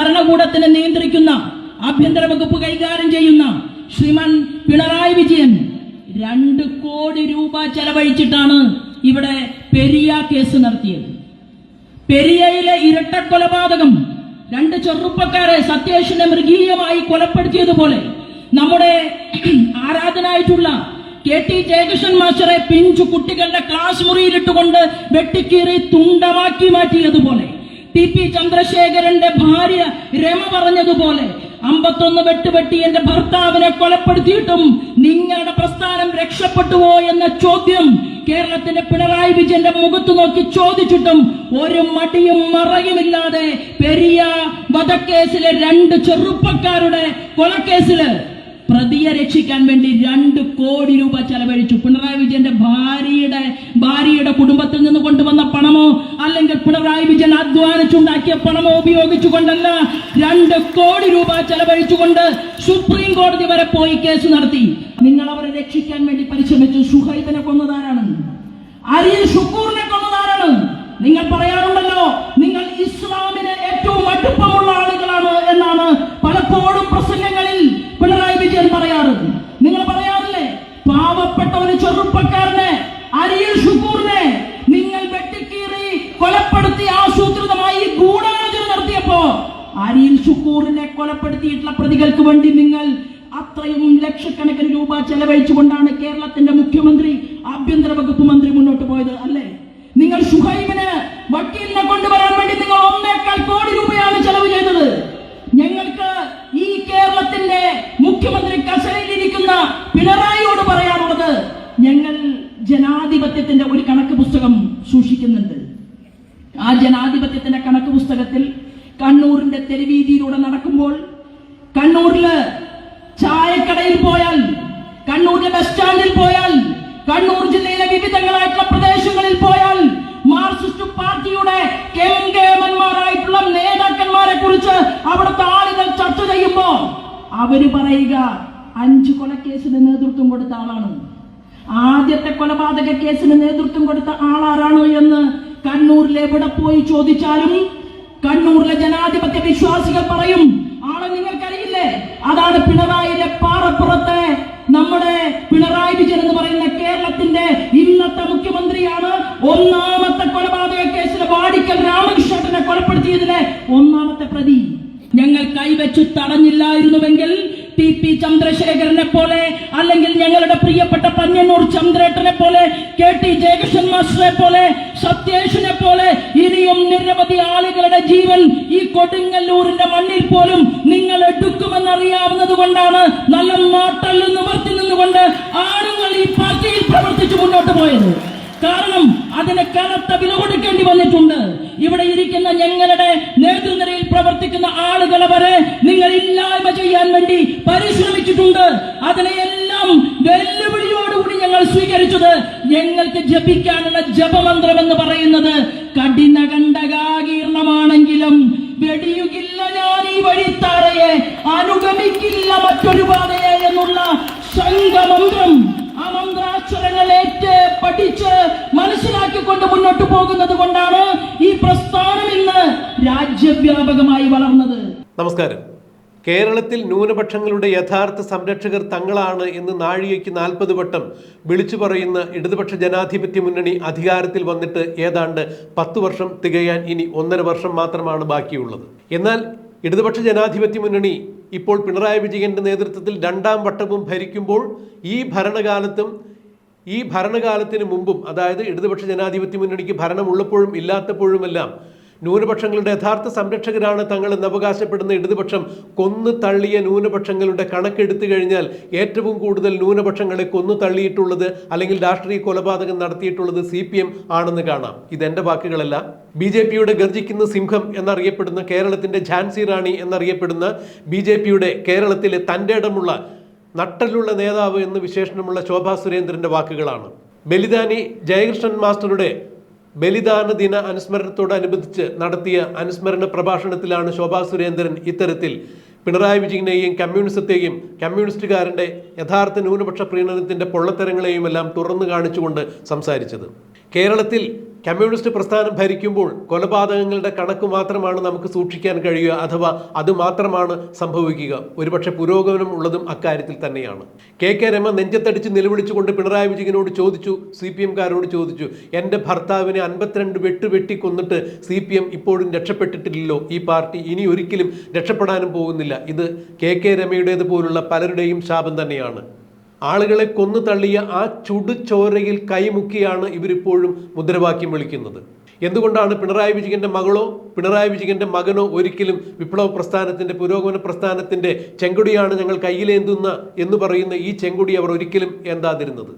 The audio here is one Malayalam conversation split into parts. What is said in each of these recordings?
ഭരണകൂടത്തിനെ നിയന്ത്രിക്കുന്ന ആഭ്യന്തര വകുപ്പ് കൈകാര്യം ചെയ്യുന്ന ശ്രീമാൻ പിണറായി വിജയൻ രണ്ട് കോടി രൂപ ചെലവഴിച്ചിട്ടാണ് ഇവിടെ പെരിയ കേസ് നടത്തിയത്. പെരിയയിലെ ഇരട്ട കൊലപാതകം രണ്ട് ചെറുപ്പക്കാരെ സത്യേഷിനെ മൃഗീയമായി കൊലപ്പെടുത്തിയതുപോലെ നമ്മുടെ ആരാധനായിട്ടുള്ള കെ ടി ജയകൃഷ്ണൻ മാസ്റ്ററെ പിഞ്ചു കുട്ടികളുടെ ക്ലാസ് മുറിയിലിട്ടുകൊണ്ട് വെട്ടിക്കീറി തുണ്ടമാക്കി മാറ്റിയതുപോലെ ടി പി ചന്ദ്രശേഖരന്റെ ഭാര്യ രമ പറഞ്ഞതുപോലെ അമ്പത്തൊന്ന് വെട്ടുപെട്ടി എന്റെ ഭർത്താവിനെ കൊലപ്പെടുത്തിയിട്ടും നിങ്ങളുടെ പ്രസ്ഥാനം രക്ഷപ്പെട്ടുവോ എന്ന ചോദ്യം കേരളത്തിന്റെ പിണറായി വിജയന്റെ മുഖത്ത് നോക്കി ചോദിച്ചിട്ടും ഒരു മടിയും മറയുമില്ലാതെ പെരിയ വധക്കേസിലെ രണ്ട് ചെറുപ്പക്കാരുടെ കൊലക്കേസിൽ പ്രതിയെ രക്ഷിക്കാൻ വേണ്ടി രണ്ട് കോടി രൂപ ചെലവഴിച്ചു. പിണറായി വിജയന്റെ ഭാര്യയുടെ ഭാര്യയുടെ കുടുംബത്തിൽ നിന്ന് കൊണ്ടുവന്ന പണമോ അല്ലെങ്കിൽ പിണറായി വിജയൻ അധ്വാനിച്ചുണ്ടാക്കിയ പണമോ ഉപയോഗിച്ചുകൊണ്ടല്ല രണ്ട് കോടി രൂപ ചെലവഴിച്ചുകൊണ്ട് സുപ്രീം കോടതി വരെ പോയി കേസ് നടത്തി. നിങ്ങൾ അവരെ രക്ഷിക്കാൻ വേണ്ടി പരിശ്രമിച്ചു. സുഹൈബിനെ കൊന്നതാരാണ്? അരിയൽ ഷുക്കൂറിനെ കൊന്നതാരാണ്? നിങ്ങൾ പറയാറുണ്ടല്ലോ നിങ്ങൾ ഇസ്ലാമിനെ ഏറ്റവും അടുപ്പമുള്ള ആളുകളാണ് എന്നാണ് പലപ്പോഴും പ്രസംഗങ്ങളിൽ പിണറായി വിജയൻ പറയാറ് നിങ്ങൾ പറയാറില്ലേ പാവപ്പെട്ട ഒരു ചെറുപ്പക്കാരനെ അരിയൽ ഷുക്കൂറിനെ നിങ്ങൾ വെട്ടിക്കീറി കൊലപ്പെടുത്തി ആസൂത്രിതമായി ഗൂഢാലോചന നടത്തിയപ്പോ അരിയൽ ഷുക്കൂറിനെ കൊലപ്പെടുത്തിയിട്ടുള്ള പ്രതികൾക്ക് വേണ്ടി നിങ്ങൾ അത്രയും ലക്ഷക്കണക്കിന് രൂപ ചെലവഴിച്ചുകൊണ്ടാണ് കേരളത്തിന്റെ മുഖ്യമന്ത്രി ആഭ്യന്തര വകുപ്പ് മന്ത്രി മുന്നോട്ട് പോയത് അല്ലേ? നിങ്ങൾ ഷുഹൈബിന് വക്കീലിനെ കൊണ്ടുവരാൻ വേണ്ടി നിങ്ങൾ ഒന്നേക്കാൾ കോടി രൂപയാണ് ചെലവ് ചെയ്തത്. ഞങ്ങൾക്ക് ഈ കേരളത്തിന്റെ മുഖ്യമന്ത്രി കസരയിലിരിക്കുന്ന പിണറായിയോട് പറയാനുള്ളത് ഞങ്ങൾ ജനാധിപത്യത്തിന്റെ ഒരു കണക്ക് പുസ്തകം സൂക്ഷിക്കുന്നുണ്ട്. ആ ജനാധിപത്യത്തിന്റെ കണക്ക് പുസ്തകത്തിൽ കണ്ണൂരിന്റെ തെരുവീതിയിലൂടെ നടക്കുമ്പോൾ കണ്ണൂരിൽ ചായക്കടയിൽ പോയാൽ കണ്ണൂരിലെ ബസ് സ്റ്റാൻഡിൽ പോയാൽ കണ്ണൂർ ജില്ലയിലെ വിവിധങ്ങളായിട്ടുള്ള പ്രദേശങ്ങളിൽ പോയാൽ മാർക്സിസ്റ്റ് പാർട്ടിയുടെ കേമന്മാരായിട്ടുള്ള നേതാക്കന്മാരെ കുറിച്ച് അവിടുത്തെ ആളുകൾ ചർച്ച ചെയ്യുമ്പോ അവർ പറയുക അഞ്ചു കൊലക്കേസിന് നേതൃത്വം കൊടുത്ത ആളാണ്. ആദ്യത്തെ കൊലപാതക കേസിന് നേതൃത്വം കൊടുത്ത ആളാരാണ് എന്ന് കണ്ണൂരിൽ എവിടെ പോയി ചോദിച്ചാലും കണ്ണൂരിലെ ജനാധിപത്യ വിശ്വാസികൾ പറയും ആളെ നിങ്ങൾക്കറിയില്ലേ? അതാണ് പിണറായിലെ പാറപ്പുറത്തെ നമ്മുടെ പിണറായി വിജയൻ എന്ന് പറയുന്ന കേരളത്തിന്റെ ഇന്നത്തെ മുഖ്യമന്ത്രിയാണ്. ഒന്നാമത്തെ കൊലപാതക കേസിലെ വാടിക്കൽ രാമകൃഷ്ണനെ കൊലപ്പെടുത്തിയതിലെ ഒന്നാമത്തെ പ്രതി. ഞങ്ങൾ കൈവച്ചു തടഞ്ഞില്ലായിരുന്നുവെങ്കിൽ ടി പി ചന്ദ്രശേഖരനെ പോലെ അല്ലെങ്കിൽ ഞങ്ങളുടെ പന്യന്നൂർ ചന്ദ്രേട്ടനെ പോലെ കെ ടി ജയകൃഷ്ണൻ മാസ്റ്ററെ പോലെ സത്യേഷിനെ പോലെ ഇനിയും നിരവധി ആളുകളുടെ ജീവൻ ഈ കൊടുങ്ങല്ലൂരിന്റെ മണ്ണിൽ പോലും നിങ്ങൾ എടുക്കുമെന്നറിയാവുന്നത് കൊണ്ടാണ് നല്ല നാട്ടൽ നിവർത്തി നിന്നുകൊണ്ട് ആളുകൾ ഈ പാർട്ടിയിൽ പ്രവർത്തിച്ചു മുന്നോട്ട് പോയത്. കാരണം അതിന് കനത്ത വില കൊടുക്കേണ്ടി വന്നിട്ടുണ്ട്. ഇവിടെ ഇരിക്കുന്ന ഞങ്ങളുടെ നേതൃനിരയിൽ പ്രവർത്തിക്കുന്ന ആളുകളെ വരെ നിങ്ങൾ ഇല്ലായ്മ ചെയ്യാൻ വേണ്ടി പരിശ്രമിച്ചിട്ടുണ്ട്. ഞങ്ങൾ സ്വീകരിച്ചത് ഞങ്ങൾക്ക് ജപിക്കാനുള്ള ജപമന്ത്രം എന്ന് പറയുന്നത് കഠിന കണ്ടകാകീർണമാണെങ്കിലും വെടിയുകില്ല ഞാൻ ഈ വഴിത്താറയെ അനുഗമിക്കില്ല മറ്റൊരു പാതയെ എന്നുള്ള സംഘമന്ത്രം ആ മന്ത്രാക്ഷരങ്ങൾ ഏറ്റ് പഠിച്ച് മനസ്സിലാക്കിക്കൊണ്ട് മുന്നോട്ട് പോകുന്നത് കൊണ്ടാണ് ഈ പ്രസ്ഥാനം ഇന്ന് രാജ്യവ്യാപകമായി വളർന്നത്. നമസ്കാരം. കേരളത്തിൽ ന്യൂനപക്ഷങ്ങളുടെ യഥാർത്ഥ സംരക്ഷകർ തങ്ങളാണ് എന്ന് നാഴികയ്ക്ക് നാൽപ്പത് വട്ടം വിളിച്ചു പറയുന്ന ഇടതുപക്ഷ ജനാധിപത്യ മുന്നണി അധികാരത്തിൽ വന്നിട്ട് ഏതാണ്ട് പത്ത് വർഷം തികയാൻ ഇനി ഒന്നര വർഷം മാത്രമാണ് ബാക്കിയുള്ളത്. എന്നാൽ ഇടതുപക്ഷ ജനാധിപത്യ മുന്നണി ഇപ്പോൾ പിണറായി വിജയന്റെ നേതൃത്വത്തിൽ രണ്ടാം വട്ടവും ഭരിക്കുമ്പോൾ ഈ ഭരണകാലത്തും ഈ ഭരണകാലത്തിന് മുമ്പും അതായത് ഇടതുപക്ഷ ജനാധിപത്യ മുന്നണിക്ക് ഭരണമുള്ളപ്പോഴും ഇല്ലാത്തപ്പോഴുമെല്ലാം ന്യൂനപക്ഷങ്ങളുടെ യഥാർത്ഥ സംരക്ഷകരാണ് തങ്ങളെന്ന് അവകാശപ്പെടുന്ന ഇടതുപക്ഷം കൊന്നു തള്ളിയ ന്യൂനപക്ഷങ്ങളുടെ കണക്കെടുത്തു കഴിഞ്ഞാൽ ഏറ്റവും കൂടുതൽ ന്യൂനപക്ഷങ്ങളെ കൊന്നു തള്ളിയിട്ടുള്ളത് അല്ലെങ്കിൽ രാഷ്ട്രീയ കൊലപാതകം നടത്തിയിട്ടുള്ളത് സി പി എം ആണെന്ന് കാണാം. ഇതെന്റെ വാക്കുകളല്ല. ബി ജെ പിയുടെ ഗർജിക്കുന്ന സിംഹം എന്നറിയപ്പെടുന്ന കേരളത്തിന്റെ ഝാൻസി റാണി എന്നറിയപ്പെടുന്ന ബി ജെ പിയുടെ കേരളത്തിലെ തന്റെ ഇടമുള്ള നട്ടലുള്ള നേതാവ് എന്ന് വിശേഷണമുള്ള ശോഭാ സുരേന്ദ്രന്റെ വാക്കുകളാണ്. ബലിദാനി ജയകൃഷ്ണൻ മാസ്റ്ററുടെ ബലിദാന ദിന അനുസ്മരണത്തോടനുബന്ധിച്ച് നടത്തിയ അനുസ്മരണ പ്രഭാഷണത്തിലാണ് ശോഭാ സുരേന്ദ്രൻ ഇത്തരത്തിൽ പിണറായി വിജയനെയും കമ്മ്യൂണിസത്തെയും കമ്മ്യൂണിസ്റ്റുകാരന്റെ യഥാർത്ഥ ന്യൂനപക്ഷ പ്രീണനത്തിന്റെ പൊള്ളത്തരങ്ങളെയും എല്ലാം തുറന്നു കാണിച്ചുകൊണ്ട് സംസാരിച്ചത്. കേരളത്തിൽ കമ്മ്യൂണിസ്റ്റ് പ്രസ്ഥാനം ഭരിക്കുമ്പോൾ കൊലപാതകങ്ങളുടെ കണക്ക് മാത്രമാണ് നമുക്ക് സൂക്ഷിക്കാൻ കഴിയുക അഥവാ അത് മാത്രമാണ് സംഭവിക്കുക. ഒരുപക്ഷെ പുരോഗമനം ഉള്ളതും അക്കാര്യത്തിൽ തന്നെയാണ്. കെ കെ രമ നെഞ്ചത്തടിച്ച് നിലവിളിച്ചുകൊണ്ട് പിണറായി വിജയനോട് ചോദിച്ചു സി പി എംകാരോട് ചോദിച്ചു എന്റെ ഭർത്താവിനെ അൻപത്തിരണ്ട് വെട്ട് വെട്ടി കൊന്നിട്ട് സി പി എം ഇപ്പോഴും രക്ഷപ്പെട്ടിട്ടില്ലല്ലോ? ഈ പാർട്ടി ഇനി ഒരിക്കലും രക്ഷപ്പെടാനും പോകുന്നില്ല. ഇത് കെ കെ രമയുടേത് പോലുള്ള പലരുടെയും ശാപം തന്നെയാണ്. ആളുകളെ കൊന്നു തള്ളിയ ആ ചുടുചോരയിൽ കൈമുക്കിയാണ് ഇവരിപ്പോഴും മുദ്രാവാക്യം വിളിക്കുന്നത്. എന്തുകൊണ്ടാണ് പിണറായി വിജയന്റെ മകളോ പിണറായി വിജയന്റെ മകനോ ഒരിക്കലും വിപ്ലവ പ്രസ്ഥാനത്തിന്റെ പുരോഗമന പ്രസ്ഥാനത്തിന്റെ ചെങ്കൊടിയാണ് ഞങ്ങൾ കയ്യിലേന്തുന്ന എന്ന് പറയുന്ന ഈ ചെങ്കൊടി അവർ ഒരിക്കലും ഏന്താതിരുന്നത്?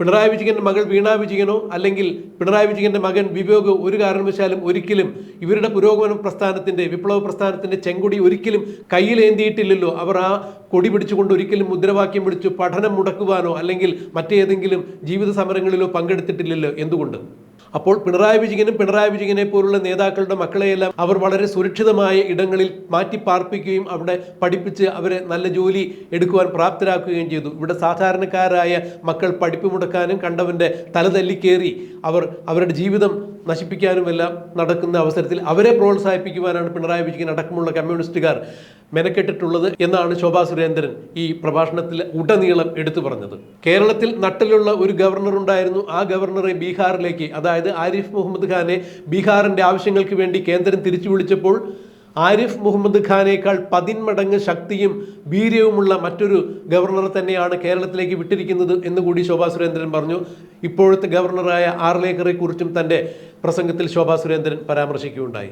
പിണറായി വിജയന്റെ മകൾ വീണ വിജയനോ അല്ലെങ്കിൽ പിണറായി വിജയന്റെ മകൻ വിവേകോ ഒരു കാരണവശാലും ഒരിക്കലും ഇവരുടെ പുരോഗമന പ്രസ്ഥാനത്തിന്റെ വിപ്ലവ പ്രസ്ഥാനത്തിന്റെ ചെങ്കൊടി ഒരിക്കലും കയ്യിലേന്തിയിട്ടില്ലല്ലോ. അവർ ആ കൊടി പിടിച്ചുകൊണ്ട് ഒരിക്കലും മുദ്രാവാക്യം പിടിച്ചു പഠനം മുടക്കുവാനോ അല്ലെങ്കിൽ മറ്റേതെങ്കിലും ജീവിത സമരങ്ങളിലോ പങ്കെടുത്തിട്ടില്ലല്ലോ. എന്തുകൊണ്ട്? അപ്പോൾ പിണറായി വിജയനും പിണറായി വിജയനെ പോലുള്ള നേതാക്കളുടെ മക്കളെയെല്ലാം അവർ വളരെ സുരക്ഷിതമായ ഇടങ്ങളിൽ മാറ്റി പാർപ്പിക്കുകയും അവിടെ പഠിപ്പിച്ച് അവരെ നല്ല ജോലി എടുക്കുവാൻ പ്രാപ്തരാക്കുകയും ചെയ്തു. ഇവിടെ സാധാരണക്കാരായ മക്കൾ പഠിപ്പ് മുടക്കാനും കണ്ടവന്റെ തല തല്ലിക്കേറി അവർ അവരുടെ ജീവിതം നശിപ്പിക്കാനുമെല്ലാം നടക്കുന്ന അവസരത്തിൽ അവരെ പ്രോത്സാഹിപ്പിക്കുവാനാണ് പിണറായി വിജയൻ അടക്കമുള്ള കമ്മ്യൂണിസ്റ്റുകാർ മെനക്കെട്ടിട്ടുള്ളത് എന്നാണ് ശോഭാ സുരേന്ദ്രൻ ഈ പ്രഭാഷണത്തിൽ ഉടനീളം എടുത്തു പറഞ്ഞത്. കേരളത്തിൽ നട്ടിലുള്ള ഒരു ഗവർണർ ഉണ്ടായിരുന്നു. ആ ഗവർണറെ ബീഹാറിലേക്ക് അതായത് ആരിഫ് മുഹമ്മദ് ഖാനെ ബീഹാറിന്റെ ആവശ്യങ്ങൾക്ക് വേണ്ടി കേന്ദ്രം തിരിച്ചു വിളിച്ചപ്പോൾ ആരിഫ് മുഹമ്മദ് ഖാനേക്കാൾ പതിന്മടങ്ങ് ശക്തിയും വീര്യവുമുള്ള മറ്റൊരു ഗവർണർ തന്നെയാണ് കേരളത്തിലേക്ക് വിട്ടിരിക്കുന്നത് എന്ന് കൂടി ശോഭാ സുരേന്ദ്രൻ പറഞ്ഞു. ഇപ്പോഴത്തെ ഗവർണറായ ആർലേക്കറെ കുറിച്ചും തന്റെ പ്രസംഗത്തിൽ ശോഭാ സുരേന്ദ്രൻ പരാമർശിക്കുകയുണ്ടായി.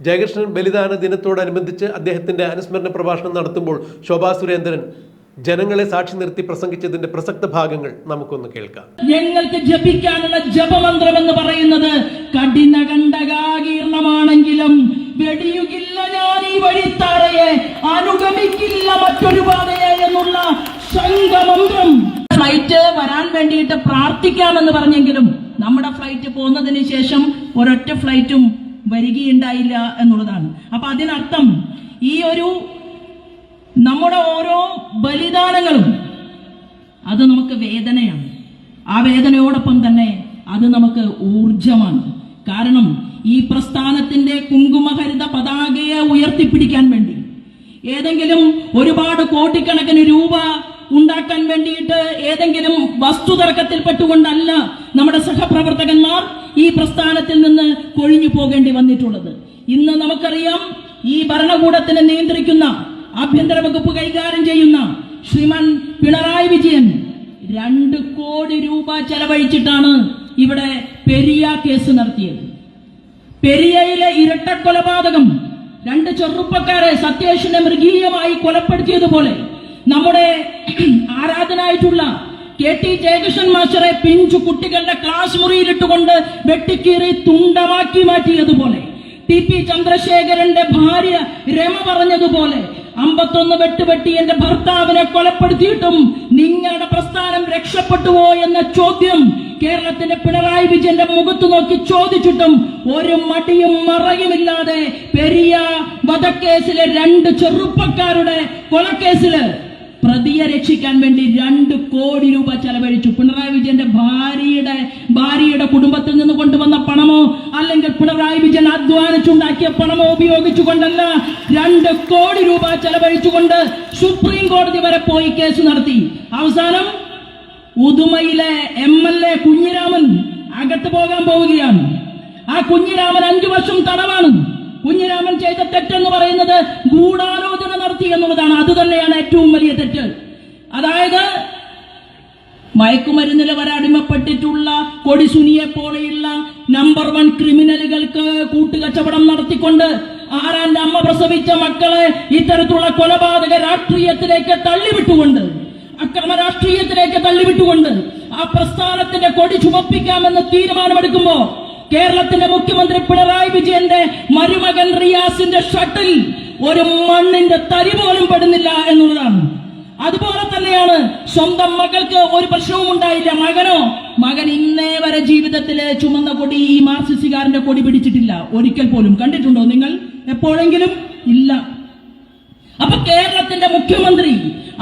ജയകൃഷ്ണൻ ബലിദാന ദിനത്തോടനുബന്ധിച്ച് അദ്ദേഹത്തിന്റെ അനുസ്മരണ പ്രഭാഷണം നടത്തുമ്പോൾ ശോഭാ സുരേന്ദ്രൻ ജനങ്ങളെ സാക്ഷി നിർത്തി പ്രസംഗിച്ചതിന്റെ പ്രസക്ത ഭാഗങ്ങൾ നമുക്കൊന്ന് കേൾക്കാം. ഞങ്ങൾക്ക് ജപിക്കാനുള്ള ജപമന്ത്രം എന്ന് പറയുന്നത് കഠിന കണ്ടകാകീർണമാണെങ്കിലും വെടിയുകില്ല ഞാൻ ഈ വഴിത്താറയെ അനുഗമിക്കില്ല മറ്റൊരു പാതയെ എന്നുള്ള ശംഖമന്ത്രം. ഫ്ലൈറ്റ് വരാൻ വേണ്ടിയിട്ട് പ്രാർത്ഥിക്കാമെന്ന് പറഞ്ഞെങ്കിലും നമ്മുടെ ഫ്ലൈറ്റ് പോകുന്നതിന് ശേഷം ഒരൊറ്റ ഫ്ലൈറ്റും വരികയുണ്ടായില്ല എന്നുള്ളതാണ്. അപ്പൊ അതിനർത്ഥം ഈ ഒരു നമ്മുടെ ഓരോ ബലിദാനങ്ങളും അത് നമുക്ക് വേദനയാണ്. ആ വേദനയോടൊപ്പം തന്നെ അത് നമുക്ക് ഊർജമാണ് കാരണം ഈ പ്രസ്ഥാനത്തിന്റെ കുങ്കുമഹരിത പതാകയെ ഉയർത്തിപ്പിടിക്കാൻ വേണ്ടി ഏതെങ്കിലും ഒരുപാട് കോടിക്കണക്കിന് രൂപ ഉണ്ടാക്കാൻ വേണ്ടിയിട്ട് ഏതെങ്കിലും വസ്തുതർക്കത്തിൽപ്പെട്ടുകൊണ്ടല്ല നമ്മുടെ സഹപ്രവർത്തകന്മാർ ഈ പ്രസ്ഥാനത്തിൽ നിന്ന് കൊഴിഞ്ഞു പോകേണ്ടി വന്നിട്ടുള്ളത്. ഇന്ന് നമുക്കറിയാം ഈ ഭരണകൂടത്തിനെ നിയന്ത്രിക്കുന്ന ആഭ്യന്തര വകുപ്പ് കൈകാര്യം ചെയ്യുന്ന ശ്രീമാൻ പിണറായി വിജയൻ രണ്ട് കോടി രൂപ ചെലവഴിച്ചിട്ടാണ് ഇവിടെ പെരിയ കേസ് നടത്തിയത്. പെരിയയിലെ ഇരട്ട കൊലപാതകം രണ്ട് ചെറുപ്പക്കാരെ സത്യേഷിനെ മൃഗീയമായി കൊലപ്പെടുത്തിയതുപോലെ നമ്മുടെ ആരാധനായിട്ടുള്ള കെ ടി ജയകൃഷ്ണൻ മാസ്റ്ററെ പിഞ്ചു കുട്ടികളുടെ ക്ലാസ് മുറിയിലിട്ടുകൊണ്ട് വെട്ടിക്കീറി തുണ്ടമാക്കി മാറ്റിയതുപോലെ ടി പി ചന്ദ്രശേഖരന്റെ ഭാര്യ രമ പറഞ്ഞതുപോലെ അമ്പത്തൊന്ന് വെട്ടുവെട്ടി എന്റെ ഭർത്താവിനെ കൊലപ്പെടുത്തിയിട്ടും നിങ്ങളുടെ പ്രസ്ഥാനം രക്ഷപ്പെട്ടുവോ എന്ന ചോദ്യം കേരളത്തിന്റെ പിണറായി വിജയന്റെ മുഖത്ത് നോക്കി ചോദിച്ചിട്ടും ഒരു മടിയും മറയുമില്ലാതെ പെരിയ വധക്കേസിലെ രണ്ട് ചെറുപ്പക്കാരുടെ കൊലക്കേസിൽ പ്രതിയെ രക്ഷിക്കാൻ വേണ്ടി രണ്ട് കോടി രൂപ ചെലവഴിച്ചു. പിണറായി വിജയന്റെ ഭാര്യയുടെ ഭാര്യയുടെ കുടുംബത്തിൽ നിന്ന് കൊണ്ടുവന്ന പണമോ അല്ലെങ്കിൽ പിണറായി വിജയൻ അധ്വാനിച്ചുണ്ടാക്കിയ പണമോ ഉപയോഗിച്ചുകൊണ്ടല്ല രണ്ട് കോടി രൂപ ചെലവഴിച്ചുകൊണ്ട് സുപ്രീം കോടതി വരെ പോയി കേസ് നടത്തി. അവസാനം ഉദുമയിലെ എം എൽ എ കുഞ്ഞിരാമൻ അകത്ത് പോകാൻ പോവുകയാണ്. ആ കുഞ്ഞിരാമൻ അഞ്ചു വർഷം തടവാണ്. കുഞ്ഞിരാമൻ ചെയ്ത തെറ്റെന്ന് പറയുന്നത് ഗൂഢാലോചന നടത്തി എന്നുള്ളതാണ്. അത് തന്നെയാണ് ഏറ്റവും വലിയ തെറ്റ്. അതായത് മയക്കുമരുന്നിൽ വരടിമപ്പെട്ടിട്ടുള്ള കൊടിസുനിയെ പോലെയുള്ള നമ്പർ വൺ ക്രിമിനലുകൾക്ക് കൂട്ടുകച്ചവടം നടത്തിക്കൊണ്ട് ആരാന്റെ അമ്മ പ്രസവിച്ച മക്കളെ ഇത്തരത്തിലുള്ള കൊലപാതക രാഷ്ട്രീയത്തിലേക്ക് തള്ളിവിട്ടുകൊണ്ട് അക്രമ രാഷ്ട്രീയത്തിലേക്ക് തള്ളിവിട്ടുകൊണ്ട് ആ പ്രസ്ഥാനത്തിന്റെ കൊടി ചുമപ്പിക്കാമെന്ന് തീരുമാനമെടുക്കുമ്പോ കേരളത്തിന്റെ മുഖ്യമന്ത്രി പിണറായി വിജയന്റെ മരുമകൻ റിയാസിന്റെ ഷട്ടിൽ ഒരു മണ്ണിന്റെ തരി പോലും പെടുന്നില്ല എന്നുള്ളതാണ്. അതുപോലെ തന്നെയാണ് സ്വന്തം മകൾക്ക് ഒരു പ്രശ്നവും ഉണ്ടായില്ല. മകനോ? മകൻ ഇന്നേ വരെ ജീവിതത്തിൽ ചുമന്ന കൊടി ഈ മാർസിസുകാരന്റെ കൊടി പിടിച്ചിട്ടില്ല. ഒരിക്കൽ പോലും കണ്ടിട്ടുണ്ടോ നിങ്ങൾ? എപ്പോഴെങ്കിലും ഇല്ല. അപ്പൊ കേരളത്തിന്റെ മുഖ്യമന്ത്രി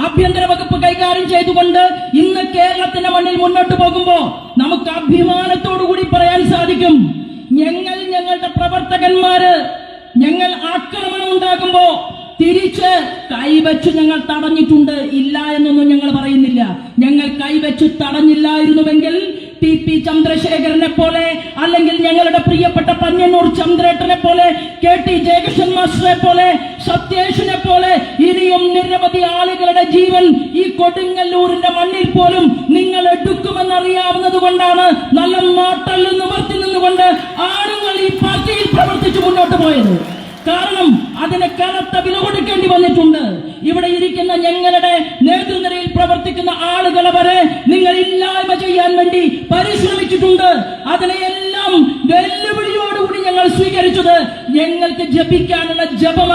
ആഭ്യന്തര വകുപ്പ് കൈകാര്യം ചെയ്തുകൊണ്ട് ഇന്ന് കേരളത്തിന്റെ മണ്ണിൽ മുന്നോട്ട് പോകുമ്പോ നമുക്ക് അഭിമാനത്തോടു കൂടി പറയാൻ സാധിക്കും. ഞങ്ങൾ ഞങ്ങളുടെ പ്രവർത്തകന്മാര് ഞങ്ങൾ ആക്രമണം ഉണ്ടാകുമ്പോ തിരിച്ച് കൈവച്ച് ഞങ്ങൾ തടഞ്ഞിട്ടുണ്ട്. ഇല്ല എന്നൊന്നും ഞങ്ങൾ പറയുന്നില്ല. ഞങ്ങൾ കൈവച്ച് തടഞ്ഞില്ലായിരുന്നുവെങ്കിൽ ടി പി ചന്ദ്രശേഖരനെ പോലെ അല്ലെങ്കിൽ ഞങ്ങളുടെ പ്രിയപ്പെട്ട പന്യന്നൂർ ചന്ദ്രേട്ടനെ പോലെ കെ ടി ജയകൃഷ്ണൻ മാസ്റ്ററെ പോലെ ഇനിയും നിരവധി ആളുകളുടെ ജീവൻ ഈ കൊടുങ്ങല്ലൂരിന്റെ മണ്ണിൽ പോലും നിങ്ങൾ എടുക്കുമെന്ന് അറിയാവുന്നത് കൊണ്ടാണ് നല്ല നാട്ടൽ നിവർത്തി നിന്നുകൊണ്ട് ആണുങ്ങൾ ഈ പാർട്ടിയിൽ പ്രവർത്തിച്ചു മുന്നോട്ട് പോയത്. കാരണം അതിന് കനത്ത വില കൊടുക്കേണ്ടി വന്നിട്ടുണ്ട്. ഇവിടെ ഇരിക്കുന്ന ഞങ്ങളുടെ നേതൃനിരയിൽ പ്രവർത്തിക്കുന്ന ആളുകളെ വരെ നിങ്ങൾ ഇല്ലായ്മ ചെയ്യാൻ വേണ്ടി പരിശ്രമിച്ചിട്ടുണ്ട്. അതിനെയെല്ലാം വെല്ലുവിളിയോടുകൂടി ഞങ്ങൾ സ്വീകരിച്ചത് ഞങ്ങൾക്ക് ജപിക്കാനുള്ള ജപമന്ത്രം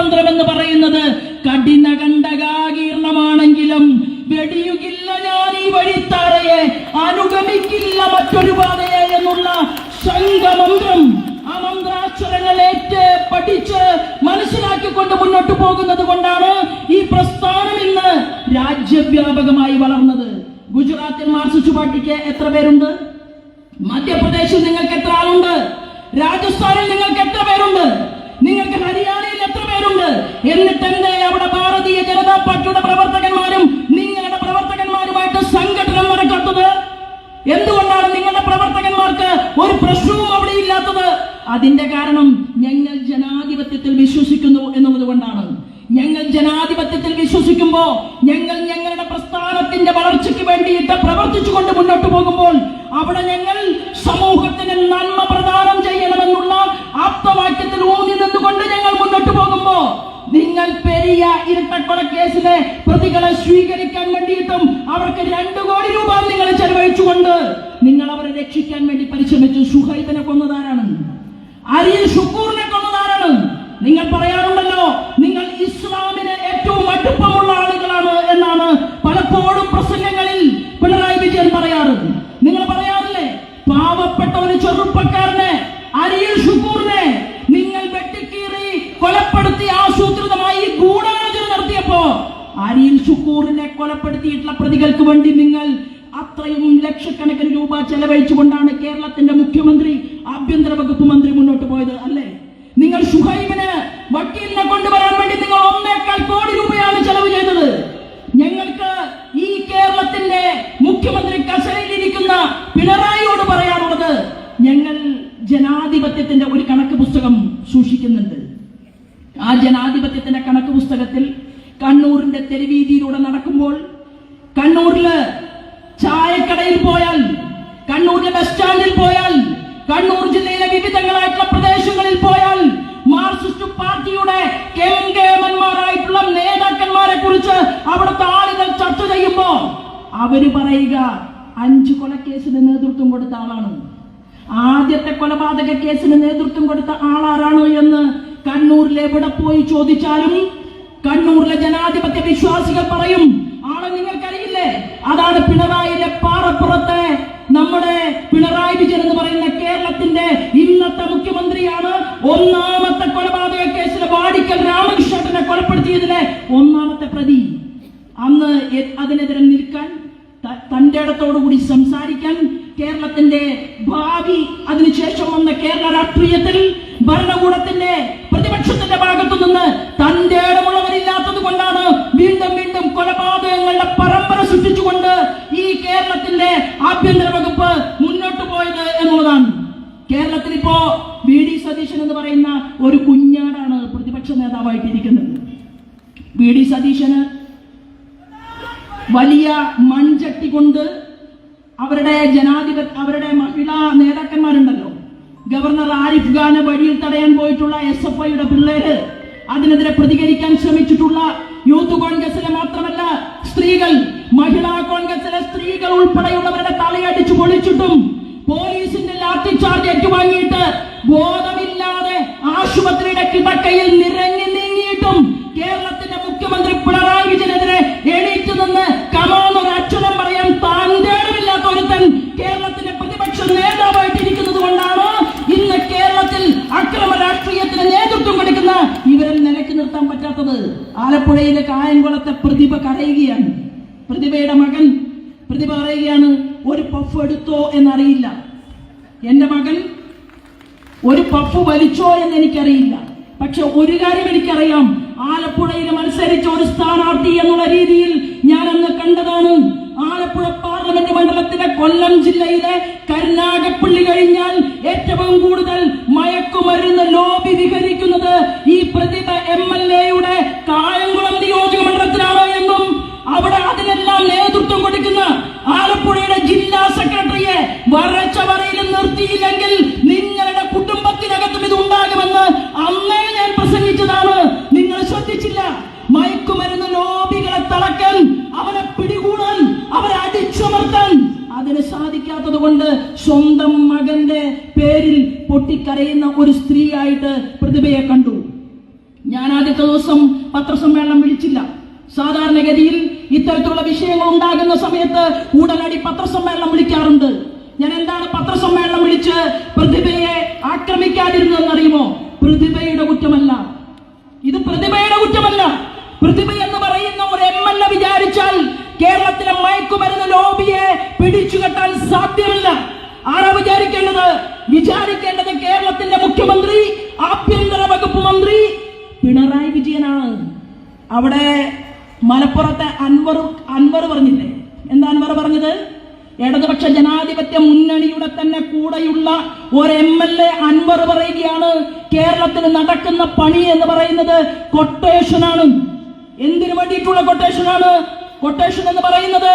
രാജസ്ഥാനിൽ നിങ്ങൾക്ക് എത്ര പേരുണ്ട്? നിങ്ങൾക്ക് ഹരിയാനയിൽ എത്ര പേരുണ്ട്? എന്നിട്ട് എന്തേ അവിടെ ഭാരതീയ ജനതാ പാർട്ടിയുടെ പ്രവർത്തകന്മാരും നിങ്ങളുടെ പ്രവർത്തകന്മാരുമായിട്ട് സംഘടന നടക്കാത്തത് എന്തുകൊണ്ടാണ് നിങ്ങളുടെ പ്രവർത്തകന്മാർക്ക് ഒരു പ്രശ്നവും അവിടെ ഇല്ലാത്തത്? അതിന്റെ കാരണം ഞങ്ങൾ ജനാധിപത്യത്തിൽ വിശ്വസിക്കുന്നു എന്നുള്ളത് കൊണ്ടാണ്. ഞങ്ങൾ ജനാധിപത്യത്തിൽ വിശ്വസിക്കുമ്പോ ഞങ്ങൾ ഞങ്ങളുടെ പ്രസ്ഥാനത്തിന്റെ വളർച്ചയ്ക്ക് വേണ്ടിയിട്ട് പ്രവർത്തിച്ചുകൊണ്ട് മുന്നോട്ട് പോകുമ്പോൾ അവിടെ ഞങ്ങൾ സമൂഹത്തിന് നന്മ പ്രദാനം ചെയ്യണമെന്നുള്ള ആപ്തവാക്യത്തിൽ ഊന്നി നിന്നുകൊണ്ട് ഞങ്ങൾ മുന്നോട്ട് പോകുമ്പോ നിങ്ങൾ പെരിയ ഇരട്ടക്കൊല കേസിലെ പ്രതികളെ സ്വീകരിക്കാൻ വേണ്ടിയിട്ടും അവർക്ക് രണ്ടു കോടി രൂപ നിങ്ങൾ ചെലവഴിച്ചുകൊണ്ട് നിങ്ങൾ അവരെ രക്ഷിക്കാൻ വേണ്ടി പരിശ്രമിച്ചു. സുഹൈബിനെ കൊന്നതാരാണ്? അരിയിൽ ഷുക്കൂറിനെ കൊന്നതാരാണ്? നിങ്ങൾ പറയാറുണ്ടല്ലോ നിങ്ങൾ ഇസ്ലാമിന് ഏറ്റവും അടുപ്പമുള്ള ആളുകളാണ് എന്നാണ് പലപ്പോഴും പ്രസംഗങ്ങളിൽ പിണറായി വിജയൻ പറയാറ് നിങ്ങൾ പറയാറില്ലേ പാവപ്പെട്ട ഒരു ചെറുപ്പക്കാരനെ അരിയിൽ ഷുക്കൂറിനെ നിങ്ങൾ വെട്ടിക്കീറി കൊലപ്പെടുത്തി ആസൂത്രിതമായി ഗൂഢാലോചന നടത്തിയപ്പോ അരിയിൽ ഷുക്കൂറിനെ കൊലപ്പെടുത്തിയിട്ടുള്ള പ്രതികൾക്ക് വേണ്ടി നിങ്ങൾ അത്രയും ലക്ഷക്കണക്കിന് രൂപ ചെലവഴിച്ചുകൊണ്ടാണ് കേരളത്തിന്റെ മുഖ്യമന്ത്രി ആഭ്യന്തര വകുപ്പ് മന്ത്രി മുന്നോട്ട് പോയത് അല്ലേ നിങ്ങൾ ഷുഹൈബിന് വക്കീലിനെ കൊണ്ടുവരാൻ വേണ്ടി നിങ്ങൾ ഒന്നേക്കാൾ കോടി രൂപയാണ് ചെലവ് ചെയ്തത് ഞങ്ങൾക്ക് ഈ കേരളത്തിന്റെ മുഖ്യമന്ത്രി കസരയിലിരിക്കുന്ന പിണറായിയോട് പറയാനുള്ളത് ഞങ്ങൾ ജനാധിപത്യത്തിന്റെ ഒരു കണക്ക് പുസ്തകം സൂക്ഷിക്കുന്നുണ്ട് ആ ജനാധിപത്യത്തിന്റെ കണക്ക് പുസ്തകത്തിൽ കണ്ണൂരിന്റെ തെരുവീതിയിലൂടെ നടക്കുമ്പോൾ കണ്ണൂരിൽ ചായക്കടയിൽ പോയാൽ കണ്ണൂരിലെ ബസ് സ്റ്റാൻഡിൽ പോയാൽ കണ്ണൂർ ജില്ലയിലെ വിവിധങ്ങളായിട്ടുള്ള പ്രദേശങ്ങളിൽ പോയാൽ മാർക്സിസ്റ്റ് പാർട്ടിയുടെ കെങ്കേമന്മാരായിട്ടുള്ള നേതാക്കന്മാരെ കുറിച്ച് അവിടുത്തെ ആളുകൾ ചർച്ച ചെയ്യുമ്പോ അവർ പറയുക അഞ്ചു കൊലക്കേസിന് നേതൃത്വം കൊടുത്ത ആളാണ്. ആദ്യത്തെ കൊലപാതക കേസിന് നേതൃത്വം കൊടുത്ത ആളാരാണ് എന്ന് കണ്ണൂരിൽ എവിടെ പോയി ചോദിച്ചാലും കണ്ണൂരിലെ ജനാധിപത്യ വിശ്വാസികൾ പറയും ആളെ നിങ്ങൾക്കറിയില്ലേ? അതാണ് പിണറായിലെ പാറപ്പുറത്തെ നമ്മുടെ പിണറായി വിജയൻ എന്ന് പറയുന്ന കേരളത്തിന്റെ ഇന്നത്തെ മുഖ്യമന്ത്രിയാണ്. ഒന്നാമത്തെ കൊലപാതക കേസിലെ വാടിക്കൽ രാമകൃഷ്ണനെ കൊലപ്പെടുത്തിയതിലെ ഒന്നാമത്തെ പ്രതി. അന്ന് അതിനെതിരെ നിൽക്കാൻ തന്റെ ഇടത്തോടുകൂടി സംസാരിക്കാൻ കേരളത്തിന്റെ ഭാവി അതിനുശേഷം വന്ന കേരള രാഷ്ട്രീയത്തിൽ ഭരണകൂടത്തിന്റെ പ്രതിപക്ഷത്തിന്റെ ഭാഗത്തു നിന്ന് തന്റെ ഇടമുള്ളവരില്ലാത്തത് കൊണ്ടാണ് വീണ്ടും വീണ്ടും കൊലപാതകങ്ങളുടെ പരമ്പര സൃഷ്ടിച്ചുകൊണ്ട് ഈ കേരളത്തിന്റെ ആഭ്യന്തര വകുപ്പ് മുന്നോട്ട് പോയത് എന്നുള്ളതാണ്. കേരളത്തിൽ ഇപ്പോ വി ഡി സതീശൻ എന്ന് പറയുന്ന ഒരു കുഞ്ഞാടാണ് പ്രതിപക്ഷ നേതാവായിട്ടിരിക്കുന്നത്. വി ഡി സതീശന് വലിയ മൺചട്ടി കൊണ്ട് അവരുടെ ജനാധിപ അവരുടെ മഹിളാ നേതാക്കന്മാരുണ്ടല്ലോ. ഗവർണർ ആരിഫ് ഖാനെ വഴിയിൽ തടയാൻ പോയിട്ടുള്ള എസ് എഫ് ഐയുടെ പിള്ളേര് അതിനെതിരെ പ്രതികരിക്കാൻ ശ്രമിച്ചിട്ടുള്ള യൂത്ത് കോൺഗ്രസിലെ മാത്രമല്ല സ്ത്രീകൾ മഹിളാ കോൺഗ്രസിലെ സ്ത്രീകൾ ഉൾപ്പെടെയുള്ളവരുടെ തലയടിച്ചു പൊളിച്ചിട്ടും പോലീസിന്റെ ലാത്തി ചാർജ് ഏറ്റുവാങ്ങിയിട്ട് ബോധമില്ലാതെ ആശുപത്രിയുടെ കിടക്കയിൽ നിറഞ്ഞു നീങ്ങിയിട്ടും കേരളത്തിന്റെ മുഖ്യമന്ത്രി പിണറായി വിജയനെതിരെ എണീറ്റ് നിന്ന് കമാന്നൊരു അക്ഷരം പറയാൻ താന്തേടമില്ലാത്ത ഒരുത്തൻ കേരളത്തിന്റെ പ്രതിപക്ഷ നേതാവായിട്ടിരിക്കുന്നത് കൊണ്ടാണ് ഇന്ന് കേരളത്തിൽ അക്രമ രാഷ്ട്രീയത്തിന് നേതൃത്വം കൊടുക്കുന്ന ഇവരെ നിലയ്ക്ക് നിർത്താൻ പറ്റാത്തത്. ആലപ്പുഴയിലെ കായംകുളത്തെ പ്രതിഭ കരയുകയാണ്. പ്രതിഭയുടെ മകൻ പ്രതിഭ പറയുകയാണ് ഒരു പഫ് എടുത്തോ എന്നറിയില്ല. എന്റെ മകൻ ഒരു പഫ് വലിച്ചോ എന്ന് എനിക്കറിയില്ല. പക്ഷെ ഒരു കാര്യം എനിക്കറിയാം. ആലപ്പുഴയിൽ മത്സരിച്ച ഒരു സ്ഥാനാർത്ഥി എന്നുള്ള രീതിയിൽ ഞാൻ അന്ന് കണ്ടതാണ് ആലപ്പുഴ പാർലമെന്റ് മണ്ഡലത്തിലെ കൊല്ലം ജില്ലയിലെ കരുനാഗപ്പള്ളി കഴിഞ്ഞാൽ ഏറ്റവും കൂടുതൽ മയക്കുമരുന്ന് ലോബി വിഹരിക്കുന്നത് ഈ പ്രതിഭ എം എൽ എയുടെ കായംകുളം നിയോജക മണ്ഡലത്തിലാണ് എന്നും അവിടെ അതിനെല്ലാം നേതൃത്വം കൊടുക്കുന്ന ആലപ്പുഴയുടെ ജില്ലാ സെക്രട്ടറിയെ വരച്ച വരയിൽ നിർത്തിയില്ലെങ്കിൽ നിങ്ങളുടെ കുടുംബത്തിനകത്തും ഇത് ഉണ്ടാകുമെന്ന് അന്നേ ഞാൻ പ്രസംഗിച്ചതാണ്. നിങ്ങൾ ശ്രദ്ധിച്ചില്ല. മയക്കുമരുന്ന് ലോബികളെ തളക്കാൻ അവനെ പിടികൂടാൻ അവരെ അടിച്ചമർത്താൻ. അതിന് സാധിക്കാത്തത് കൊണ്ട് സ്വന്തം മകന്റെ പേരിൽ പൊട്ടിക്കരയുന്ന ഒരു സ്ത്രീയായിട്ട് പ്രതിഭയെ കണ്ടു. ഞാൻ ആദ്യത്തെ ദിവസം പത്രസമ്മേളനം വിളിച്ചില്ല. സാധാരണഗതിയിൽ ഇത്തരത്തിലുള്ള വിഷയങ്ങൾ ഉണ്ടാകുന്ന സമയത്ത് ഉടനടി പത്രസമ്മേളനം വിളിക്കാറുണ്ട്. ഞാൻ എന്താണ് പത്രസമ്മേളനം വിളിച്ച് പ്രതിഭയെ ആക്രമിക്കാതിരുന്നതെന്ന് അറിയുമോ പ്രതിഭയുടെ കുറ്റമല്ല. ഇത് പ്രതിഭയുടെ കുറ്റമല്ല പ്രതിഭ എന്ന് പറയുന്ന ഒരു എം എൽ എ വിചാരിച്ചാൽ കേരളത്തിലെ മയക്കുമരുന്ന് ലോബിയെ പിടിച്ചുകെട്ടാൻ സാധ്യമല്ല. ആരാ വിചാരിക്കേണ്ടത്? വിചാരിക്കേണ്ടത് കേരളത്തിന്റെ മുഖ്യമന്ത്രി ആഭ്യന്തര വകുപ്പ് മന്ത്രി പിണറായി വിജയനാണ്. അവിടെ മലപ്പുറത്തെ അൻവർ അൻവർ പറഞ്ഞില്ലേ? എന്താ അൻവർ പറഞ്ഞത്? ഇടതുപക്ഷ ജനാധിപത്യ മുന്നണിയുടെ തന്നെ കൂടെയുള്ള ഒരു എം എൽ എ അൻവർ പറയുകയാണ് കേരളത്തിൽ നടക്കുന്ന പണി എന്ന് പറയുന്നത് കൊട്ടേഷനാണ് എന്തിനു വേണ്ടിയിട്ടുള്ള കൊട്ടേഷനാണ് കൊട്ടേഷൻ എന്ന് പറയുന്നത്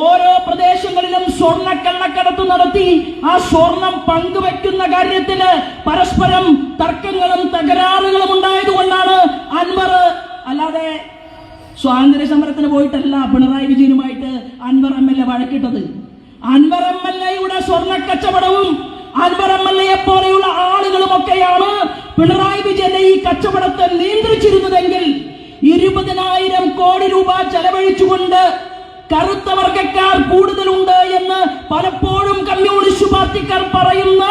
ഓരോ പ്രദേശങ്ങളിലും സ്വർണ കള്ളക്കടത്ത് നടത്തി ആ സ്വർണം പങ്കുവെക്കുന്ന കാര്യത്തിൽ പരസ്പരം തർക്കങ്ങളും തകരാറുകളും ഉണ്ടായതുകൊണ്ടാണ് അൻവർ അല്ലാതെ സ്വാതന്ത്ര്യ സമരത്തിന് പോയിട്ടല്ല പിണറായി വിജയനുമായിട്ട് അൻവർ എം എൽ എ വഴക്കിട്ടത്. അൻവർ എം എൽ എയുടെ സ്വർണ കച്ചവടവും അൻവർ എം എൽ എ പോലെയുള്ള ആളുകളും ഒക്കെയാണ് പിണറായി വിജയന്റെ ഈ കച്ചവടത്തെ നിയന്ത്രിച്ചിരുന്നതെങ്കിൽ ഇരുപതിനായിരം കോടി രൂപ ചെലവഴിച്ചുകൊണ്ട് കറുത്ത വർഗക്കാർ കൂടുതലുണ്ട് എന്ന് പലപ്പോഴും കമ്മ്യൂണിസ്റ്റ് പാർട്ടിക്കാർ പറയുന്ന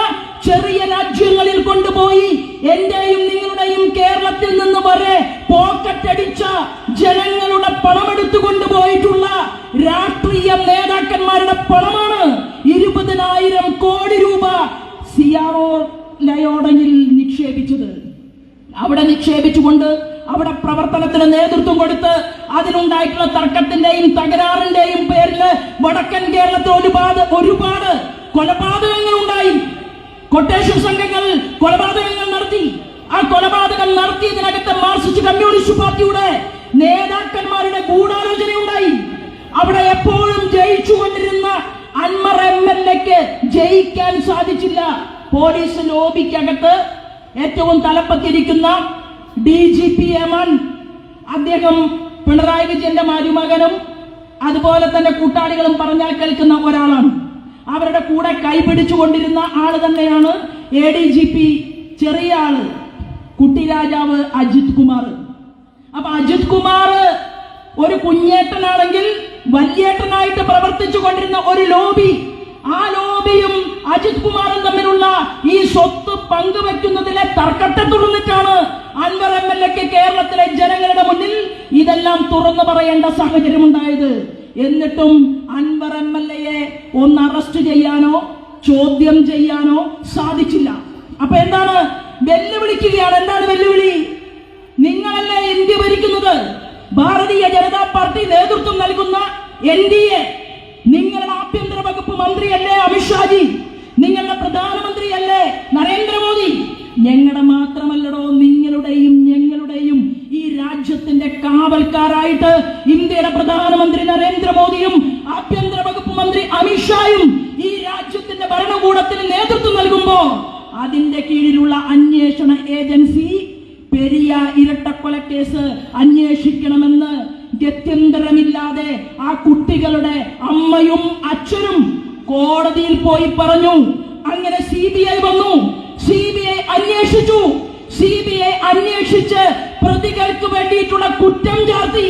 ചെറിയ രാജ്യങ്ങളിൽ കൊണ്ടുപോയി എന്റെയും നിങ്ങളുടെയും കേരളത്തിൽ നിന്ന് വരെ പോക്കറ്റടിച്ച ജനങ്ങളുടെ പണമെടുത്തു കൊണ്ടുപോയിട്ടുള്ള രാഷ്ട്രീയ നേതാക്കന്മാരുടെ പണമാണ് ഇരുപതിനായിരം കോടി രൂപ സിയാറോ ലയോടനിൽ നിക്ഷേപിച്ചത്. അവിടെ നിക്ഷേപിച്ചുകൊണ്ട് അവിടെ പ്രവർത്തനത്തിന് നേതൃത്വം കൊടുത്ത് അതിനുണ്ടായിട്ടുള്ള തർക്കത്തിന്റെയും തകരാറിന്റെയും പേരിൽ വടക്കൻ കേരളത്തിൽ ഒരുപാട് ഒരുപാട് കൊലപാതകങ്ങൾ ഉണ്ടായി. കൊട്ടേഷൻ സംഘങ്ങൾ കൊലപാതകങ്ങൾ നടത്തി. ആ കൊലപാതകം നടത്തിയതിനകത്ത് മാർക്സിസ്റ്റ് കമ്മ്യൂണിസ്റ്റ് പാർട്ടിയുടെ നേതാക്കന്മാരുടെ ഗൂഢാലോചന ഉണ്ടായി. അവിടെ എപ്പോഴും ജയിച്ചുകൊണ്ടിരുന്ന അൻമർ എം എൽ എക്ക് ജയിക്കാൻ സാധിച്ചില്ല. പോലീസ് ലോബിക്കകത്ത് ഏറ്റവും തലപ്പത്തിരിക്കുന്ന ഡി ജി പി എമൻ അദ്ദേഹം പിണറായി വിജയന്റെ മരുമകനും അതുപോലെ തന്നെ കൂട്ടാളികളും പറഞ്ഞാൽ കേൾക്കുന്ന ഒരാളാണ്. അവരുടെ കൂടെ കൈപിടിച്ചുകൊണ്ടിരുന്ന ആൾ തന്നെയാണ് എ ഡി ജി പി ചെറിയ ആൾ കുട്ടിരാജാവ് അജിത് കുമാർ. അപ്പൊ അജിത് കുമാർ ഒരു കുഞ്ഞേട്ടനാണെങ്കിൽ വല്യേട്ടനായിട്ട് പ്രവർത്തിച്ചു കൊണ്ടിരുന്ന ഒരു ലോബി ആ ലോബിയും അജിത് കുമാറും തമ്മിലുള്ള ഈ സ്വത്ത് പങ്കുവെക്കുന്നതിലെ തർക്കത്തെ തുടർന്നിട്ടാണ് അൻവർ എം എൽ എക്ക് കേരളത്തിലെ ജനങ്ങളുടെ മുന്നിൽ ഇതെല്ലാം തുറന്നു പറയേണ്ട സാഹചര്യം ഉണ്ടായത് എന്നിട്ടും അൻവർ എം എൽ എയെ ഒന്ന് അറസ്റ്റ് ചെയ്യാനോ ചോദ്യം ചെയ്യാനോ സാധിച്ചില്ല. അപ്പൊ എന്താണ്? വെല്ലുവിളിക്കുകയാണ്. എന്താണ് വെല്ലുവിളി? നിങ്ങളല്ലേ ഇന്ത്യ ഭരിക്കുന്നത്? ഭാരതീയ ജനതാ പാർട്ടി നേതൃത്വം നൽകുന്ന എൻ ഡി എ. നിങ്ങളുടെ ആഭ്യന്തര വകുപ്പ് മന്ത്രിയല്ലേ അമിത്ഷാജി? നിങ്ങളുടെ പ്രധാനമന്ത്രിയല്ലേ നരേന്ദ്രമോദി? ഞങ്ങളുടെ മാത്രമല്ലടോ നിങ്ങളുടെയും ഞങ്ങളുടെയും ഈ രാജ്യത്തിന്റെ കാവൽക്കാരായിട്ട് ഇന്ത്യയുടെ പ്രധാനമന്ത്രി നരേന്ദ്രമോദിയും ആഭ്യന്തര വകുപ്പ് മന്ത്രി അമിത്ഷായും ഈ രാജ്യത്തിന്റെ ഭരണകൂടത്തിന് നേതൃത്വം നൽകുമ്പോ അതിന്റെ കീഴിലുള്ള അന്വേഷണ ഏജൻസി പെരിയ ഇരട്ടക്കൊലക്കേസ് അന്വേഷിക്കണമെന്ന് ഗത്യന്തരമില്ലാതെ ആ കുട്ടികളുടെ അമ്മയും അച്ഛനും കോടതിയിൽ പോയി പറഞ്ഞു. അങ്ങനെ സി ബി ഐ വന്നു. സി ബി ഐ അന്വേഷിച്ചു. സി ബി ഐ അന്വേഷിച്ച് പ്രതികൾക്ക് വേണ്ടിയിട്ടുള്ള കുറ്റം ചാർത്തി.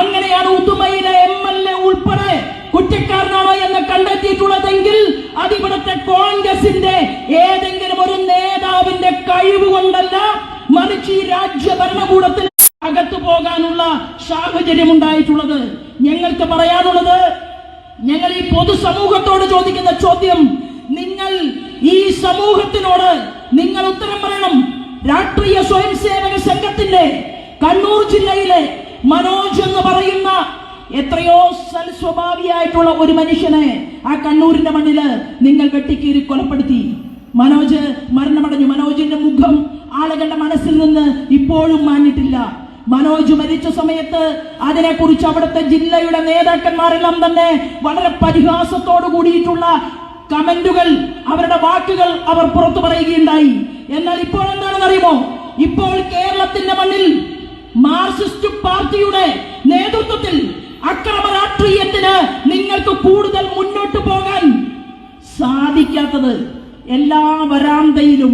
അങ്ങനെയാണ് ഉദുമയിലെ എം എൽ എ ഉൾപ്പെടെ കുറ്റക്കാരനാണോ എന്ന് കണ്ടെത്തിയിട്ടുള്ളതെങ്കിൽ അതിവിടുത്തെ കോൺഗ്രസിന്റെ ഏതെങ്കിലും ഒരു നേതാവിന്റെ കഴിവ് കൊണ്ടല്ല മറിച്ച് ഈ രാജ്യ ഭരണകൂടത്തിന് അകത്തു പോകാനുള്ള സാഹചര്യം ഉണ്ടായിട്ടുള്ളത് ഞങ്ങൾക്ക് പറയാനുള്ളത് ഞങ്ങൾ ഈ പൊതുസമൂഹത്തോട് ചോദിക്കുന്ന ചോദ്യം നിങ്ങൾ ഈ സമൂഹത്തിനോട് നിങ്ങൾ ഉത്തരം പറയണം. രാഷ്ട്രീയ സ്വയം സേവക സംഘത്തിന്റെ കണ്ണൂർ ജില്ലയിലെ മനോജ് എന്ന് പറയുന്ന എത്രയോ സൽസ്വഭാവിയായിട്ടുള്ള ഒരു മനുഷ്യനെ ആ കണ്ണൂരിന്റെ മണ്ണിൽ നിങ്ങൾ വെട്ടിക്കീറി കൊലപ്പെടുത്തി. മനോജ് മരണമടഞ്ഞു. മനോജിന്റെ മുഖം ആളുകളുടെ മനസ്സിൽ നിന്ന് ഇപ്പോഴും മാഞ്ഞിട്ടില്ല. മനോജ് മരിച്ച സമയത്ത് അതിനെക്കുറിച്ച് അവിടുത്തെ ജില്ലയുടെ നേതാക്കന്മാരെല്ലാം തന്നെ വളരെ പരിഹാസത്തോടു കൂടിയിട്ടുള്ള കമന്റുകൾ അവരുടെ വാക്കുകൾ അവർ പുറത്തു പറയുകയുണ്ടായി. എന്നാൽ ഇപ്പോൾ എന്താണെന്ന് അറിയുമോ ഇപ്പോൾ കേരളത്തിന്റെ മണ്ണിൽ മാർക്സിസ്റ്റ് പാർട്ടിയുടെ നേതൃത്വത്തിൽ അക്രമ രാഷ്ട്രീയത്തിന് നിങ്ങൾക്ക് കൂടുതൽ മുന്നോട്ട് പോകാൻ സാധിക്കാത്തത് എല്ലാ വരാന്തയിലും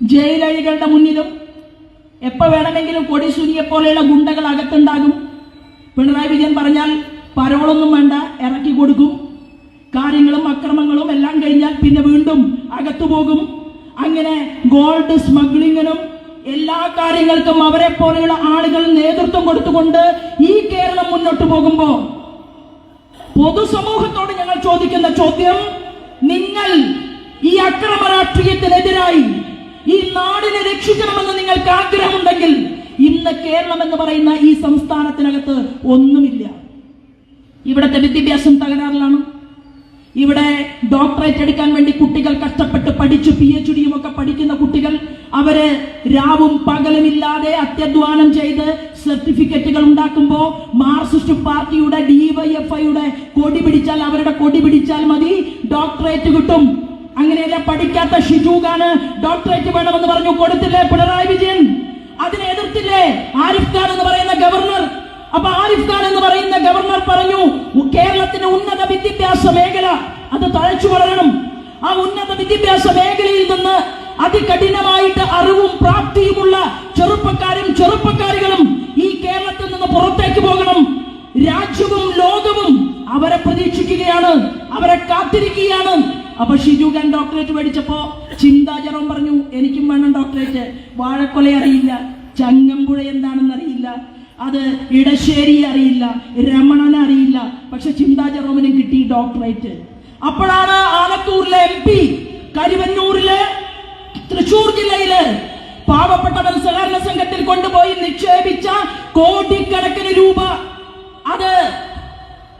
ജയിലഴികളുടെ മുന്നിലും എപ്പോ വേണമെങ്കിലും കൊടിശൂരിയെ പോലെയുള്ള ഗുണ്ടകൾ അകത്തുണ്ടാകും? പിണറായി വിജയൻ പറഞ്ഞാൽ പരോളൊന്നും വേണ്ട ഇറക്കി കൊടുക്കും. കാര്യങ്ങളും അക്രമങ്ങളും എല്ലാം കഴിഞ്ഞാൽ പിന്നെ വീണ്ടും അകത്തു പോകും. അങ്ങനെ ഗോൾഡ് സ്മഗ്ലിങ്ങിനും എല്ലാ കാര്യങ്ങൾക്കും അവരെ പോലെയുള്ള ആളുകൾ നേതൃത്വം കൊടുത്തുകൊണ്ട് ഈ കേരളം മുന്നോട്ട് പോകുമ്പോ പൊതുസമൂഹത്തോട് ഞങ്ങൾ ചോദിക്കുന്ന ചോദ്യം നിങ്ങൾ ഈ അക്രമ രാഷ്ട്രീയത്തിനെതിരായി ഈ നാടിനെ രക്ഷിക്കണമെന്ന് നിങ്ങൾക്ക് ആഗ്രഹമുണ്ടെങ്കിൽ ഇന്ന് കേരളം എന്ന് പറയുന്ന ഈ സംസ്ഥാനത്തിനകത്ത് ഒന്നുമില്ല. ഇവിടുത്തെ വിദ്യാഭ്യാസം തകരാറിലാണ്. ഇവിടെ ഡോക്ടറേറ്റ് എടുക്കാൻ വേണ്ടി കുട്ടികൾ കഷ്ടപ്പെട്ട് പഠിച്ചു പി എച്ച് ഡിയും ഒക്കെ പഠിക്കുന്ന കുട്ടികൾ അവർ രാവും പകലും ഇല്ലാതെ അത്യധ്വാനം ചെയ്ത് സർട്ടിഫിക്കറ്റുകൾ ഉണ്ടാക്കുമ്പോ മാർക്സിസ്റ്റ് പാർട്ടിയുടെ ഡിവൈഎഫ്ഐയുടെ കൊടി പിടിച്ചാൽ അവരുടെ കൊടി പിടിച്ചാൽ മതി ഡോക്ടറേറ്റ് കിട്ടും. അങ്ങനെയല്ല പഠിക്കാത്ത ഷിജൂഖാണ് ഡോക്ടറേറ്റ് വേണമെന്ന് പറഞ്ഞു കൊടുത്തില്ലേ പിണറായി വിജയൻ? അതിനെ എതിർത്തില്ലേ ആരിഫ് ഖാൻ എന്ന് പറയുന്ന ഗവർണർ? അപ്പൊ ആരിഫ് ഖാൻ എന്ന് പറയുന്ന ഗവർണർ പറഞ്ഞു കേരളത്തിന്റെ ഉന്നത വിദ്യാഭ്യാസ മേഖല അത് തഴച്ചു വളരണം. ആ ഉന്നത വിദ്യാഭ്യാസ മേഖലയിൽ നിന്ന് അതികഠിനമായിട്ട് അറിവും പ്രാപ്തിയുമുള്ള ചെറുപ്പക്കാരും ചെറുപ്പക്കാരികളും ഈ കേരളത്തിൽ നിന്ന് പുറത്തേക്ക് പോകണം. രാജ്യവും ലോകവും അവരെ പ്രതീക്ഷിക്കുകയാണ് അവരെ കാത്തിരിക്കുകയാണ്. അപ്പൊ ഷിജു ഖാൻ ഡോക്ടറേറ്റ് മേടിച്ചപ്പോ ചിന്താചരം പറഞ്ഞു എനിക്കും വേണം ഡോക്ടറേറ്റ് വാഴക്കൊല അറിയില്ല. ചങ്ങമ്പുഴ എന്താണെന്ന് അറിയില്ല. അത് ഇടശ്ശേരി അറിയില്ല. രമണൻ അറിയില്ല. പക്ഷെ ചിന്താചറോമിനും കിട്ടി ഡോക്ടറേറ്റ് അപ്പോഴാണ് ആലത്തൂരിലെ എം പി കരുവന്നൂരിലെ തൃശൂർ ജില്ലയിൽ പാവപ്പെട്ടവൻ സഹകരണ സംഘത്തിൽ കൊണ്ടുപോയി നിക്ഷേപിച്ച കോടിക്കണക്കിന് രൂപ. അത്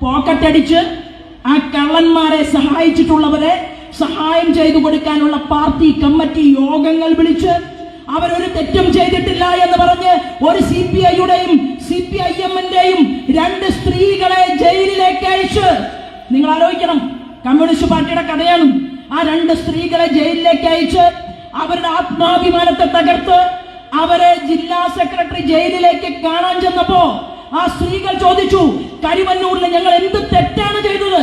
പോക്കറ്റടിച്ച് ആ കള്ളന്മാരെ സഹായിച്ചിട്ടുള്ളവരെ സഹായം ചെയ്തു കൊടുക്കാനുള്ള പാർട്ടി കമ്മിറ്റി യോഗങ്ങൾ വിളിച്ച് അവരൊരു തെറ്റും ചെയ്തിട്ടില്ല എന്ന് പറഞ്ഞ് ഒരു സി പി ഐയുടെയും സി പി ഐ എമ്മിന്റെയും രണ്ട് സ്ത്രീകളെ ജയിലിലേക്ക് അയച്ച്. നിങ്ങൾ ആലോചിക്കണം കമ്മ്യൂണിസ്റ്റ് പാർട്ടിയുടെ കഥയാണ്. ആ രണ്ട് സ്ത്രീകളെ ജയിലിലേക്ക് അയച്ച് അവരുടെ ആത്മാഭിമാനത്തെ തകർത്ത് അവരെ ജില്ലാ സെക്രട്ടറി ജയിലിലേക്ക് കാണാൻ ചെന്നപ്പോ ആ സ്ത്രീകൾ ചോദിച്ചു കരിവന്നൂരിൽ ഞങ്ങൾ എന്ത് തെറ്റാണ് ചെയ്തത്?